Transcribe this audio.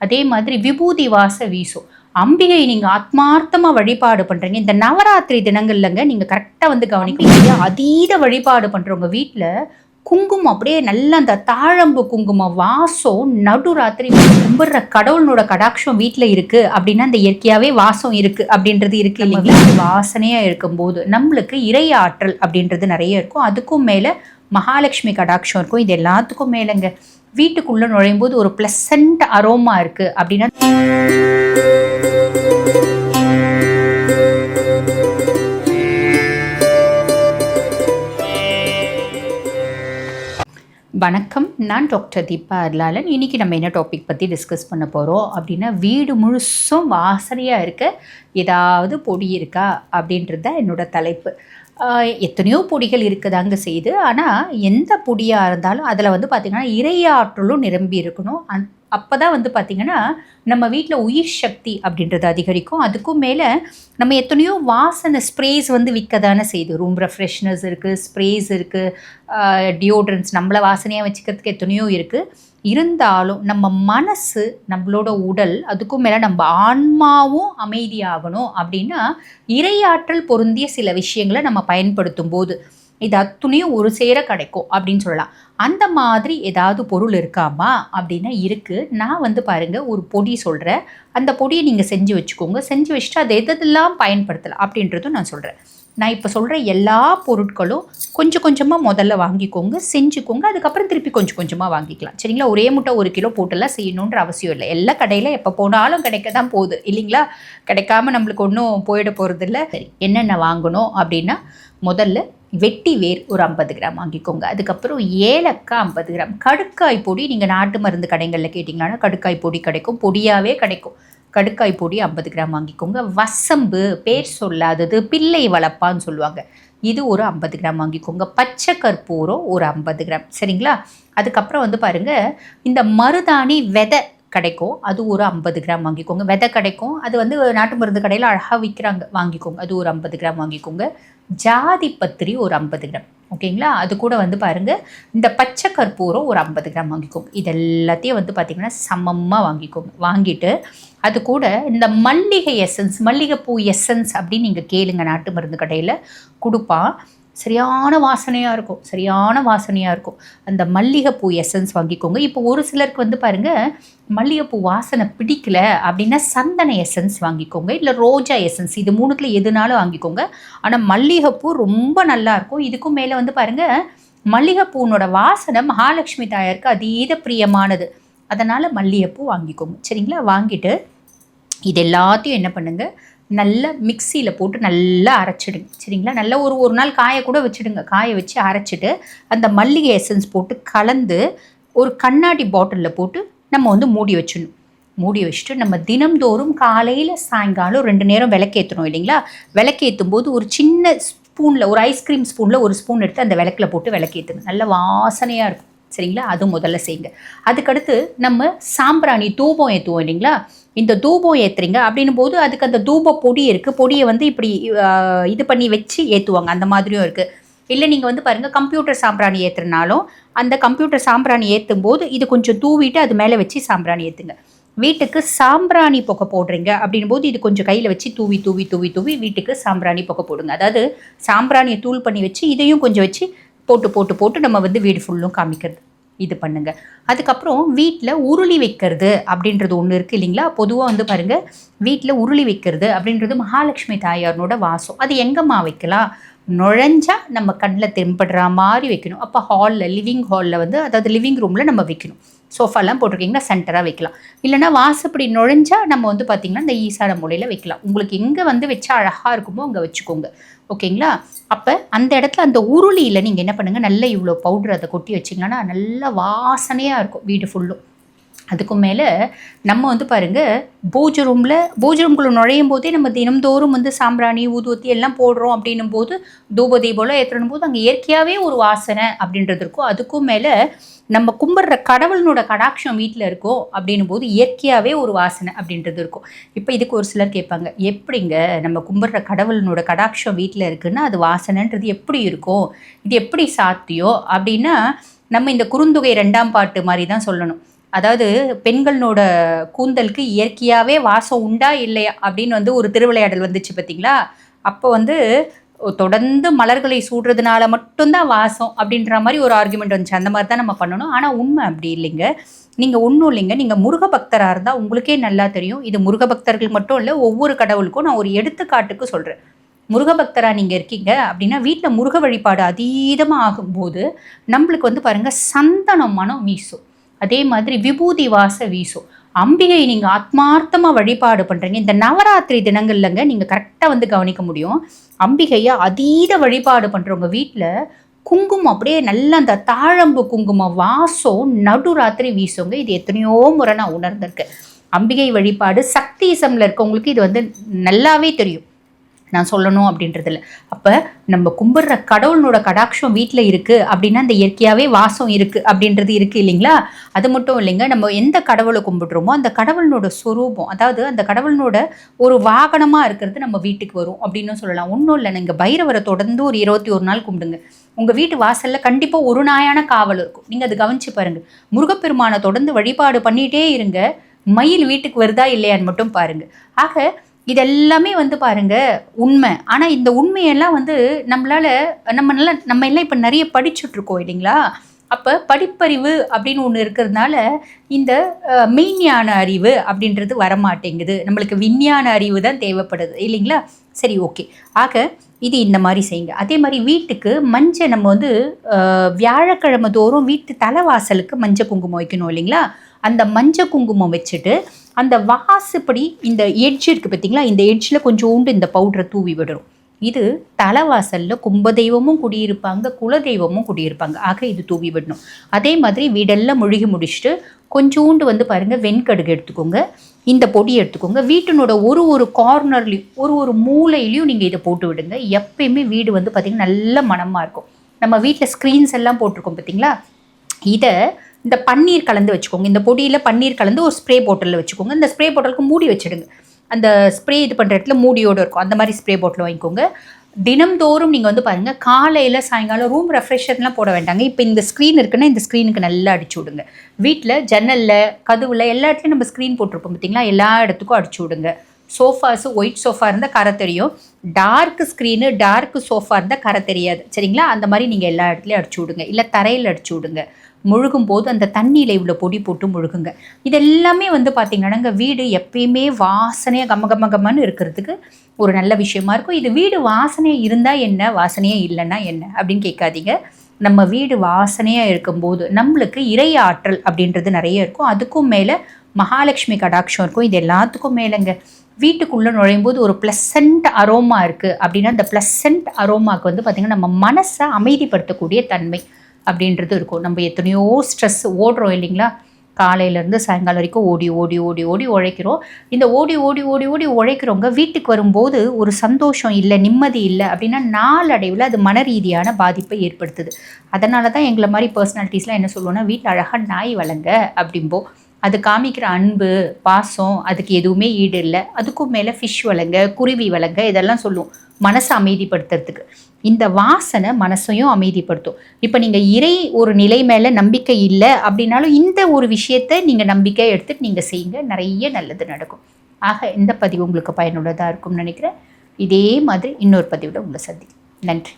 அதே மாதிரி விபூதி வாச வீசும் அம்பிகை நீங்க ஆத்மார்த்தமா வழிபாடு பண்றீங்க. இந்த நவராத்திரி தினங்கள்லங்க நீங்க கரெக்டா வந்து கவனிக்கணும். அதீத வழிபாடு பண்றவங்க வீட்ல குங்குமம் அப்படியே நல்ல அந்த தாழம்பு குங்குமம் வாசம் நடுராத்திரி கும்பிடுற கடவுளனோட கடாட்சம் வீட்ல இருக்கு அப்படின்னா அந்த இயற்கையாவே வாசம் இருக்கு அப்படின்றது இருக்கு இல்லைங்களா? வாசனையா இருக்கும்போது. நம்மளுக்கு இறை ஆற்றல் அப்படின்றது நிறைய இருக்கும். அதுக்கும் மேல மகாலட்சுமி கடாட்சம் இருக்கும். இது எல்லாத்துக்கும் மேலங்க. வீட்டுக்குள்ளே நுழையும் போது ஒரு ப்ளசண்ட் அரோமா இருக்குது அப்படின்னா வணக்கம். நான் டாக்டர் தீபா அர்லாலன். இன்னைக்கு நம்ம என்ன டாபிக் பற்றி டிஸ்கஸ் பண்ண போகிறோம் அப்படின்னா வீடு முழுசும் வாசனையாக இருக்க ஏதாவது பொடி இருக்கா அப்படின்றது தான் என்னோட தலைப்பு. எத்தனையோ பொடிகள் இருக்குதாங்க செய்யுது ஆனால் எந்த பொடியாக இருந்தாலும் அதில் வந்து பார்த்திங்கன்னா இறையாற்றலும் நிரம்பி இருக்கணும். அந் அப்போ தான் வந்து பார்த்திங்கன்னா நம்ம வீட்டில் உயிர் சக்தி அப்படின்றது அதிகரிக்கும். அதுக்கும் மேலே நம்ம எத்தனையோ வாசனை ஸ்ப்ரேஸ் வந்து விற்க தானே செய்யுது ரூம் ஃப்ரெஷ்னஸ் இருக்குது ஸ்ப்ரேஸ் இருக்குது டியோட்ரன்ஸ் நம்மளை வாசனையாக வச்சுக்கிறதுக்கு எத்தனையோ இருக்குது இருந்தாலும் நம்ம மனசு நம்மளோட உடல் அதுக்கும் மேலே நம்ம ஆன்மாவும் அமைதியாகணும் அப்படின்னா இறையாற்றல் பொருந்திய சில விஷயங்களை நம்ம பயன்படுத்தும் போது இது அத்துணையும் ஒரு சேர கிடைக்கும் அப்படின்னு சொல்லலாம். அந்த மாதிரி ஏதாவது பொருள் இருக்காமா? அப்படின்னா இருக்குது நான் வந்து பாருங்கள் ஒரு பொடி சொல்கிறேன் அந்த பொடியை நீங்கள் செஞ்சு வச்சுக்கோங்க. செஞ்சு வச்சுட்டு அதை எதெல்லாம் பயன்படுத்தலாம் அப்படின்றதும் நான் சொல்கிறேன் நான் இப்போ சொல்கிற எல்லா பொருட்களும் கொஞ்சம் கொஞ்சமாக முதல்ல வாங்கிக்கோங்க செஞ்சுக்கோங்க. அதுக்கப்புறம் திருப்பி கொஞ்சம் கொஞ்சமாக வாங்கிக்கலாம். சரிங்களா? ஒரே முட்டை ஒரு கிலோ போட்டெல்லாம் செய்யணுன்ற அவசியம் இல்லை. எல்லா கடையில் எப்போ போனாலும் கிடைக்க தான் போகுது. இல்லைங்களா? கிடைக்காம நம்மளுக்கு ஒன்றும் போயிட போகிறதில்ல சரி என்னென்ன வாங்கணும் அப்படின்னா முதல்ல வெட்டி வேர் ஒரு ஐம்பது கிராம் வாங்கிக்கோங்க. அதுக்கப்புறம் ஏலக்காய் ஐம்பது கிராம். கடுக்காய் பொடி நீங்கள் நாட்டு மருந்து கடைகளில் கேட்டிங்கன்னா கடுக்காய் பொடி கிடைக்கும். பொடியாகவே கிடைக்கும். கடுக்காய் பொடி ஐம்பது கிராம் வாங்கிக்கோங்க. வசம்பு பேர் சொல்லாதது பிள்ளை வளர்ப்பான்னு சொல்லுவாங்க. இது ஒரு ஐம்பது கிராம் வாங்கிக்கோங்க. பச்சை கற்பூரம் ஒரு ஐம்பது கிராம். சரிங்களா? அதுக்கப்புறம் வந்து பாருங்கள் இந்த மருதாணி விதை கிடைக்கும். அது ஒரு ஐம்பது கிராம் வாங்கிக்கோங்க. விதை கிடைக்கும். அது வந்து நாட்டு மருந்து கடையில் அழகாக விற்கிறாங்க வாங்கிக்கோங்க. அது ஒரு ஐம்பது கிராம் வாங்கிக்கோங்க. ஜாதி பத்திரி ஒரு ஐம்பது கிராம். ஓகேங்களா? அது கூட வந்து பாருங்கள் இந்த பச்சை கற்பூரம் ஒரு ஐம்பது கிராம் வாங்கிக்கோங்க. இது எல்லாத்தையும் வந்து பார்த்திங்கன்னா சமமாக வாங்கிக்கோங்க. வாங்கிட்டு அது கூட இந்த மல்லிகை எசன்ஸ் மல்லிகைப்பூ எசன்ஸ் அப்படின்னு நீங்கள் கேளுங்க. நாட்டு மருந்து கடையில் கொடுப்பான் சரியான வாசனையாக இருக்கும். சரியான வாசனையாக இருக்கும். அந்த மல்லிகைப்பூ எசன்ஸ் வாங்கிக்கோங்க. இப்போ ஒரு சிலருக்கு வந்து பாருங்கள் மல்லிகைப்பூ வாசனை பிடிக்கல அப்படின்னா சந்தன எசன்ஸ் வாங்கிக்கோங்க. இல்லை ரோஜா எசன்ஸ் இது மூணுத்தில் எதுனாலும் வாங்கிக்கோங்க. ஆனால் மல்லிகைப்பூ ரொம்ப நல்லா இருக்கும். இதுக்கும் மேலே வந்து பாருங்கள் மல்லிகைப்பூனோட வாசனை மகாலட்சுமி தாயாருக்கு அதீத பிரியமானது. அதனால் மல்லிகைப்பூ வாங்கிக்கோங்க. சரிங்களா? வாங்கிட்டு இது எல்லாத்தையும் என்ன பண்ணுங்கள் நல்லா மிக்சியில் போட்டு நல்லா அரைச்சிடுங்க. சரிங்களா? நல்லா ஒரு ஒரு நாள் காய கூட வச்சுடுங்க. காய வச்சு அரைச்சிட்டு அந்த மல்லிகை எசன்ஸ் போட்டு கலந்து ஒரு கண்ணாடி பாட்டிலில் போட்டு நம்ம வந்து மூடி வச்சிடணும். மூடி வச்சுட்டு நம்ம தினம்தோறும் காலையில் சாயங்காலம் ரெண்டு நேரம் விளக்கேற்றணும் இல்லைங்களா? விளக்கேற்றும் போது ஒரு சின்ன ஸ்பூனில் ஒரு ஐஸ்கிரீம் ஸ்பூனில் ஒரு ஸ்பூன் எடுத்து அந்த விளக்கில் போட்டு விளக்கேற்றுங்க நல்ல வாசனையாக இருக்கும். சரிங்களா? அது முதல்ல செய்யுங்க. அதுக்கடுத்து நம்ம சாம்பிராணி தூபம் ஏற்றுவோம் இல்லைங்களா? இந்த தூபம் ஏற்றுறீங்க அப்படின்னும் போது அதுக்கு அந்த தூப பொடி இருக்குது பொடியை வந்து இப்படி இது பண்ணி வச்சு ஏற்றுவாங்க அந்த மாதிரியும் இருக்குது இல்லை நீங்கள் வந்து பாருங்கள் கம்ப்யூட்டர் சாம்பிராணி ஏற்றுறனாலும் அந்த கம்ப்யூட்டர் சாம்பிராணி ஏற்றும் போது இது கொஞ்சம் தூவிட்டு அது மேலே வச்சு சாம்பிராணி ஏற்றுங்க வீட்டுக்கு சாம்பிராணி புகை போடுறீங்க அப்படின்னும் போது இது கொஞ்சம் கையில் வச்சு தூவி தூவி தூவி தூவி வீட்டுக்கு சாம்பிராணி புகை போடுங்க. அதாவது சாம்பிராணியை தூள் பண்ணி வச்சு இதையும் கொஞ்சம் வச்சு போட்டு போட்டு போட்டு நம்ம வந்து வீடு ஃபுல்லும் காமிக்கிறது. இது பண்ணுங்க. அதுக்கப்புறம் வீட்டில் உருளி வைக்கிறது அப்படின்றது ஒன்று இருக்குது இல்லைங்களா? பொதுவாக வந்து பாருங்கள் வீட்டில் உருளி வைக்கிறது அப்படின்றது மகாலட்சுமி தாயாரனோட வாசம். அது எங்கம்மா வைக்கலாம்? நுழைஞ்சா நம்ம கண்ணில் தென்படுற மாதிரி வைக்கணும். அப்போ ஹாலில் லிவிங் ஹாலில் வந்து அதாவது லிவிங் ரூமில் நம்ம வைக்கணும். சோஃபாலாம் போட்டிருக்கீங்கன்னா சென்டராக வைக்கலாம். இல்லைனா வாசப்படி நுழைஞ்சால் நம்ம வந்து பார்த்திங்கன்னா இந்த ஈசான மூலையில் வைக்கலாம். உங்களுக்கு எங்கே வந்து வச்சா அழகாக இருக்குமோ அங்கே வச்சுக்கோங்க. ஓகேங்களா? அப்போ அந்த இடத்துல அந்த உருளியில் நீங்கள் என்ன பண்ணுங்கள் நல்ல இவ்வளோ பவுடர் அதை கொட்டி வச்சிங்கன்னா நல்ல வாசனையாக இருக்கும் வீடு ஃபுல்லும் அதுக்கும் மேலே நம்ம வந்து பாருங்கள் பூஜை ரூமில் பூஜை ரூம்குள்ளே நுழையும் போதே நம்ம தினம்தோறும் வந்து சாம்பிராணி ஊதுவத்தி எல்லாம் போடுறோம் அப்படின்னும் போது தூப தீபம்லாம் ஏற்றணும் போது அங்கே இயற்கையாகவே ஒரு வாசனை அப்படின்றது இருக்கும். அதுக்கும் மேலே நம்ம கும்பிட்ற கடவுளனோட கடாட்சம் வீட்டில் இருக்கும் அப்படின்னும் போது இயற்கையாகவே ஒரு வாசனை அப்படின்றது இருக்கும். இப்போ இதுக்கு ஒரு சிலர் கேட்பாங்க எப்படிங்க நம்ம கும்பிட்ற கடவுளனோட கடாட்சம் வீட்டில் இருக்குன்னா அது வாசனைன்றது எப்படி இருக்கும்? இது எப்படி சாத்தியம் அப்படின்னா நம்ம இந்த குறுந்தொகை ரெண்டாம் பாட்டு மாதிரி தான் சொல்லணும். அதாவது பெண்களோட கூந்தலுக்கு இயற்கையாகவே வாசம் உண்டா இல்லையா அப்படின்னு வந்து ஒரு திருவிளையாடல் வந்துச்சு பார்த்தீங்களா அப்போ வந்து தொடர்ந்து மலர்களை சூடுறதுனால மட்டும்தான் வாசம் அப்படின்ற மாதிரி ஒரு ஆர்குமெண்ட் வந்துச்சு. அந்த மாதிரி தான் நம்ம பண்ணணும். ஆனால் உண்மை அப்படி இல்லைங்க. நீங்கள் ஒன்றும் இல்லைங்க. நீங்கள் முருக பக்தராக இருந்தால் உங்களுக்கே நல்லா தெரியும். இது முருக பக்தர்கள் மட்டும் இல்லை ஒவ்வொரு கடவுளுக்கும் நான் ஒரு எடுத்துக்காட்டுக்கு சொல்கிறேன் முருக பக்தராக நீங்கள் இருக்கீங்க அப்படின்னா வீட்டில் முருக வழிபாடு அதீதமாக ஆகும்போது நம்மளுக்கு வந்து பாருங்கள் சந்தனம் மனம் வீசும். அதே மாதிரி விபூதி வாச வீசும் அம்பிகை நீங்கள் ஆத்மார்த்தமாக வழிபாடு பண்ணுறீங்க இந்த நவராத்திரி தினங்கள்லங்க நீங்கள் கரெக்டாக வந்து கவனிக்க முடியும். அம்பிகையை அதீத வழிபாடு பண்ணுறவங்க வீட்டில் குங்குமம் அப்படியே நல்ல அந்த தாழம்பு குங்குமம் வாசம் நடுராத்திரி வீசுங்க. இது எத்தனையோ முறை நான் உணர்ந்திருக்கேன். அம்பிகை வழிபாடு சக்திசமில் இருக்கவங்களுக்கு இது வந்து நல்லாவே தெரியும். நான் சொல்லணும் அப்படின்றதில்ல. அப்போ நம்ம கும்பிட்ற கடவுளனோட கடாட்சம் வீட்டில் இருக்குது அப்படின்னா அந்த இயற்கையாகவே வாசம் இருக்குது அப்படின்றது இருக்குது இல்லைங்களா? அது மட்டும் இல்லைங்க நம்ம எந்த கடவுளை கும்பிடுறோமோ அந்த கடவுளனோட ஸ்வரூபம் அதாவது அந்த கடவுளனோட ஒரு வாகனமாக இருக்கிறது நம்ம வீட்டுக்கு வரும் அப்படின்னு சொல்லலாம். ஒன்றும் இல்லை நீங்கள் பைரவரை தொடர்ந்து ஒரு இருபத்தி ஒரு நாள் கும்பிடுங்க. உங்கள் வீட்டு வாசலில் கண்டிப்பாக ஒரு நாயான காவல் இருக்கும். நீங்கள் அது கவனிச்சு பாருங்கள் முருகப்பெருமானை தொடர்ந்து வழிபாடு பண்ணிகிட்டே இருங்க. மயில் வீட்டுக்கு வருதா இல்லையான்னு மட்டும் பாருங்கள் ஆக இதெல்லாமே வந்து பாருங்க உண்மை. ஆனால் இந்த உண்மையெல்லாம் வந்து நம்மளால நம்ம நல்லா நம்ம எல்லாம் இப்போ நிறைய படிச்சுட்ருக்கோம் இல்லைங்களா? அப்போ படிப்பறிவு அப்படின்னு ஒன்று இருக்கிறதுனால இந்த மெய்ஞான அறிவு அப்படின்றது வரமாட்டேங்குது. நம்மளுக்கு விஞ்ஞான அறிவு தான் தேவைப்படுது இல்லைங்களா? சரி ஓகே. ஆக இது இந்த மாதிரி செய்யுங்க. அதே மாதிரி வீட்டுக்கு மஞ்சள் நம்ம வந்து வியாழக்கிழமை தோறும் வீட்டு தலைவாசலுக்கு மஞ்சள் குங்குமம் வைக்கணும் இல்லைங்களா? அந்த மஞ்சள் குங்குமம் வச்சுட்டு அந்த வாசுப்படி இந்த எட்ஜ் இருக்குது பார்த்தீங்களா இந்த எட்ஜில் கொஞ்சோண்டு இந்த பவுடரை தூவி விடணும். இது தலைவாசலில் கும்பதெய்வமும் குடியிருப்பாங்க குலதெய்வமும் குடியிருப்பாங்க. ஆக இது தூவி விடணும். அதே மாதிரி வீடெல்லாம் முழுகி முடிச்சுட்டு கொஞ்சோண்டு வந்து பாருங்கள் வெண்கடுகு எடுத்துக்கோங்க. இந்த பொடி எடுத்துக்கோங்க. வீட்டினோட ஒரு ஒரு கார்னர்லேயும் ஒரு ஒரு மூலையிலையும் நீங்கள் இதை போட்டு விடுங்க. எப்பயுமே வீடு வந்து பார்த்திங்கன்னா நல்ல மனமாக இருக்கும். நம்ம வீட்டில் ஸ்க்ரீன்ஸ் எல்லாம் போட்டிருக்கோம் பார்த்தீங்களா இதை இந்த பன்னீர் கலந்து வச்சுக்கோங்க. இந்த பொடியில் பன்னீர் கலந்து ஒரு ஸ்ப்ரே பாட்டிலில் வச்சுக்கோங்க. இந்த ஸ்ப்ரே பாட்டிலுக்கு மூடி வச்சுடுங்க. அந்த ஸ்ப்ரே இது பண்ணுற இடத்துல மூடியோடு இருக்கும். அந்த மாதிரி ஸ்ப்ரே பாட்டில் வாங்கிக்கோங்க. தினம்தோறும் நீங்கள் வந்து பாருங்கள் காலையில் சாயங்காலம் ரூம் ரெஃப்ரெஷர்லாம் போட வேண்டாங்க. இப்போ இந்த ஸ்க்ரீன் இருக்குன்னா இந்த ஸ்க்ரீனுக்கு நல்லா அடிச்சு விடுங்க. வீட்டில் ஜன்னலில் கதவுல எல்லா இடத்துலையும் நம்ம ஸ்க்ரீன் போட்டிருப்போம் பார்த்தீங்களா எல்லா இடத்துக்கும் அடிச்சு விடுங்க. சோஃபாஸு ஒயிட் சோஃபா இருந்தால் கரை தெரியும். டார்க் ஸ்க்ரீனு டார்க் சோஃபா இருந்தால் கரை தெரியாது. சரிங்களா? அந்த மாதிரி நீங்கள் எல்லா இடத்துலையும் அடிச்சு விடுங்க. இல்லை தரையில் அடிச்சு விடுங்க. முழுகும் போது அந்த தண்ணியில் இவ்வளோ பொடி போட்டு முழுகுங்க. இது எல்லாமே வந்து பார்த்திங்கன்னா வீடு எப்பயுமே வாசனையாக கம்ம கம்ம கம்மன்னு இருக்கிறதுக்கு ஒரு நல்ல விஷயமா இருக்கும். இது வீடு வாசனையாக இருந்தால் என்ன? வாசனையாக இல்லைன்னா என்ன? அப்படின்னு கேட்காதீங்க. நம்ம வீடு வாசனையாக இருக்கும்போது நம்மளுக்கு இறை ஆற்றல் அப்படின்றது நிறைய இருக்கும். அதுக்கும் மேலே மகாலட்சுமி கடாட்சம் இருக்கும். இது எல்லாத்துக்கும் மேலேங்க. வீட்டுக்குள்ளே நுழையும் போது ஒரு ப்ளசண்ட் அரோமா இருக்குது அப்படின்னா அந்த ப்ளசண்ட் அரோமாவுக்கு வந்து பார்த்திங்கன்னா நம்ம மனசை அமைதிப்படுத்தக்கூடிய தன்மை அப்படின்றது இருக்கும். நம்ம எத்தனையோ ஸ்ட்ரெஸ் ஓடுறோம் இல்லைங்களா? காலையிலேருந்து சாயங்காலம் வரைக்கும் ஓடி ஓடி ஓடி ஓடி உழைக்கிறோம். இந்த ஓடி ஓடி ஓடி ஓடி உழைக்கிறவங்க வீட்டுக்கு வரும்போது ஒரு சந்தோஷம் இல்லை நிம்மதி இல்லை அப்படின்னா நாளடைவில் அது மன ரீதியான பாதிப்பை ஏற்படுத்துது. அதனால தான் எங்களை மாதிரி பர்சனாலிட்டிஸ்லாம் என்ன சொல்லுவோன்னா வீட்டில் அழகாக நாய் வளங்க அப்படிம்போ அது காமிக்கிற அன்பு பாசம் அதுக்கு எதுவுமே ஈடு இல்லை. அதுக்கும் மேலே ஃபிஷ் வளங்க குருவி வளங்க இதெல்லாம் சொல்லுவோம் மனசை அமைதிப்படுத்துறதுக்கு. இந்த வாசனை மனசையும் அமைதிப்படுத்தும். இப்போ நீங்கள் இறை ஒரு நிலை மேலே நம்பிக்கை இல்லை அப்படின்னாலும் இந்த ஒரு விஷயத்தை நீங்கள் நம்பிக்கை எடுத்துகிட்டு நீங்கள் செய்யுங்க. நிறைய நல்லது நடக்கும். ஆக இந்த பதிவு உங்களுக்கு பயனுள்ளதாக இருக்கும்னு நினைக்கிறேன். இதே மாதிரி இன்னொரு பதிவில் உங்களை சந்தி நன்றி.